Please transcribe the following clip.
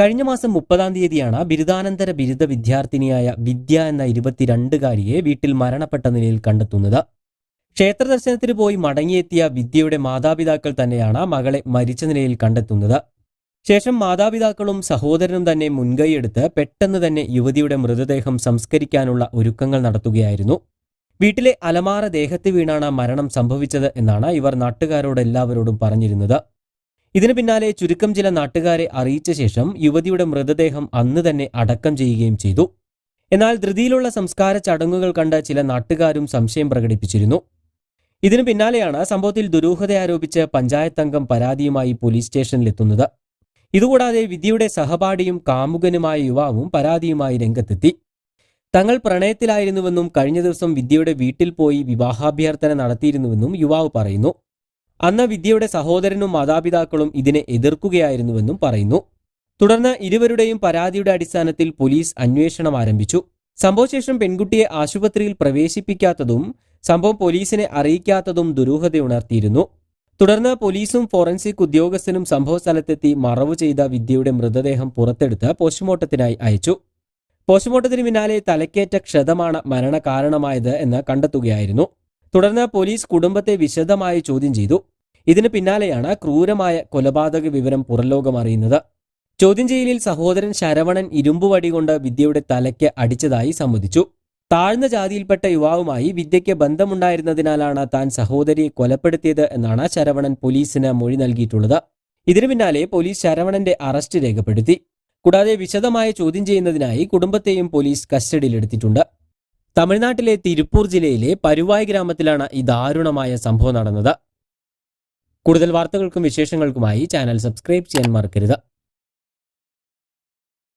കഴിഞ്ഞ മാസം മുപ്പതാം തീയതിയാണ് ബിരുദാനന്തര ബിരുദ വിദ്യാർത്ഥിനിയായ വിദ്യ എന്ന ഇരുപത്തിരണ്ടുകാരിയെ വീട്ടിൽ മരണപ്പെട്ട നിലയിൽ കണ്ടെത്തുന്നത്. ക്ഷേത്ര ദർശനത്തിന് പോയി മടങ്ങിയെത്തിയ വിദ്യയുടെ മാതാപിതാക്കൾ തന്നെയാണ് മകളെ മരിച്ച നിലയിൽ കണ്ടെത്തുന്നത്. ശേഷം മാതാപിതാക്കളും സഹോദരനും തന്നെ മുൻകൈയെടുത്ത് പെട്ടെന്ന് തന്നെ യുവതിയുടെ മൃതദേഹം സംസ്കരിക്കാനുള്ള ഒരുക്കങ്ങൾ നടത്തുകയായിരുന്നു. വീട്ടിലെ അലമാര ദേഹത്ത് വീണാണ് മരണം സംഭവിച്ചത് എന്നാണ് ഇവർ നാട്ടുകാരോട് എല്ലാവരോടും പറഞ്ഞിരുന്നത്. ഇതിനു പിന്നാലെ ചുരുക്കം ചില നാട്ടുകാരെ അറിയിച്ച ശേഷം യുവതിയുടെ മൃതദേഹം അന്ന് തന്നെ അടക്കം ചെയ്യുകയും ചെയ്തു. എന്നാൽ ധൃതിയിലുള്ള സംസ്കാര ചടങ്ങുകൾ കണ്ട ചില നാട്ടുകാരും സംശയം പ്രകടിപ്പിച്ചിരുന്നു. ഇതിനു പിന്നാലെയാണ് സംഭവത്തിൽ ദുരൂഹത ആരോപിച്ച് പഞ്ചായത്ത് അംഗം പരാതിയുമായി പോലീസ് സ്റ്റേഷനിലെത്തുന്നത്. ഇതുകൂടാതെ വിധിയുടെ സഹപാഠിയും കാമുകനുമായ യുവാവും പരാതിയുമായി രംഗത്തെത്തി. തങ്ങൾ പ്രണയത്തിലായിരുന്നുവെന്നും കഴിഞ്ഞ ദിവസം വിദ്യയുടെ വീട്ടിൽ പോയി വിവാഹാഭ്യർത്ഥന നടത്തിയിരുന്നുവെന്നും യുവാവ് പറയുന്നു. അന്ന് വിദ്യയുടെ സഹോദരനും മാതാപിതാക്കളും ഇതിനെ എതിർക്കുകയായിരുന്നുവെന്നും പറയുന്നു. തുടർന്ന് ഇരുവരുടെയും പരാതിയുടെ അടിസ്ഥാനത്തിൽ പോലീസ് അന്വേഷണം ആരംഭിച്ചു. സംഭവശേഷം പെൺകുട്ടിയെ ആശുപത്രിയിൽ പ്രവേശിപ്പിക്കാത്തതും സംഭവം പോലീസിനെ അറിയിക്കാത്തതും ദുരൂഹതയുണർത്തിയിരുന്നു. തുടർന്ന് പോലീസും ഫോറൻസിക് ഉദ്യോഗസ്ഥനും സംഭവസ്ഥലത്തെത്തി മറവു ചെയ്ത വിദ്യയുടെ മൃതദേഹം പുറത്തെടുത്ത് പോസ്റ്റ്മോർട്ടത്തിനായി അയച്ചു. പോസ്റ്റ്മോർട്ടത്തിന് പിന്നാലെ തലക്കേറ്റ ക്ഷതമാണ് മരണകാരണമായത് എന്ന് കണ്ടെത്തുകയായിരുന്നു. തുടർന്ന് പോലീസ് കുടുംബത്തെ വിശദമായി ചോദ്യം ചെയ്തു. ഇതിന് പിന്നാലെയാണ് ക്രൂരമായ കൊലപാതക വിവരം പുറംലോകം അറിയുന്നത്. ചോദ്യം ചെയ്യലിൽ സഹോദരൻ ശരവണൻ ഇരുമ്പുവടി കൊണ്ട് വിദ്യയുടെ തലയ്ക്ക് അടിച്ചതായി സമ്മതിച്ചു. താഴ്ന്ന ജാതിയിൽപ്പെട്ട യുവാവുമായി വിദ്യയ്ക്ക് ബന്ധമുണ്ടായിരുന്നതിനാലാണ് താൻ സഹോദരിയെ കൊലപ്പെടുത്തിയത് എന്നാണ് ശരവണൻ പോലീസിന് മൊഴി നൽകിയിട്ടുള്ളത്. ഇതിനു പിന്നാലെ പോലീസ് ശരവണന്റെ അറസ്റ്റ് രേഖപ്പെടുത്തി. കൂടാതെ വിശദമായ ചോദ്യം ചെയ്യുന്നതിനായി കുടുംബത്തെയും പോലീസ് കസ്റ്റഡിയിലെടുത്തിട്ടുണ്ട്. തമിഴ്നാട്ടിലെ തിരുപ്പൂർ ജില്ലയിലെ പരുവായ് ഗ്രാമത്തിലാണ് ഈ ദാരുണമായ സംഭവം നടന്നത്. കൂടുതൽ വാർത്തകൾക്കും വിശേഷങ്ങൾക്കുമായി ചാനൽ സബ്സ്ക്രൈബ് ചെയ്യാൻ മറക്കരുത്.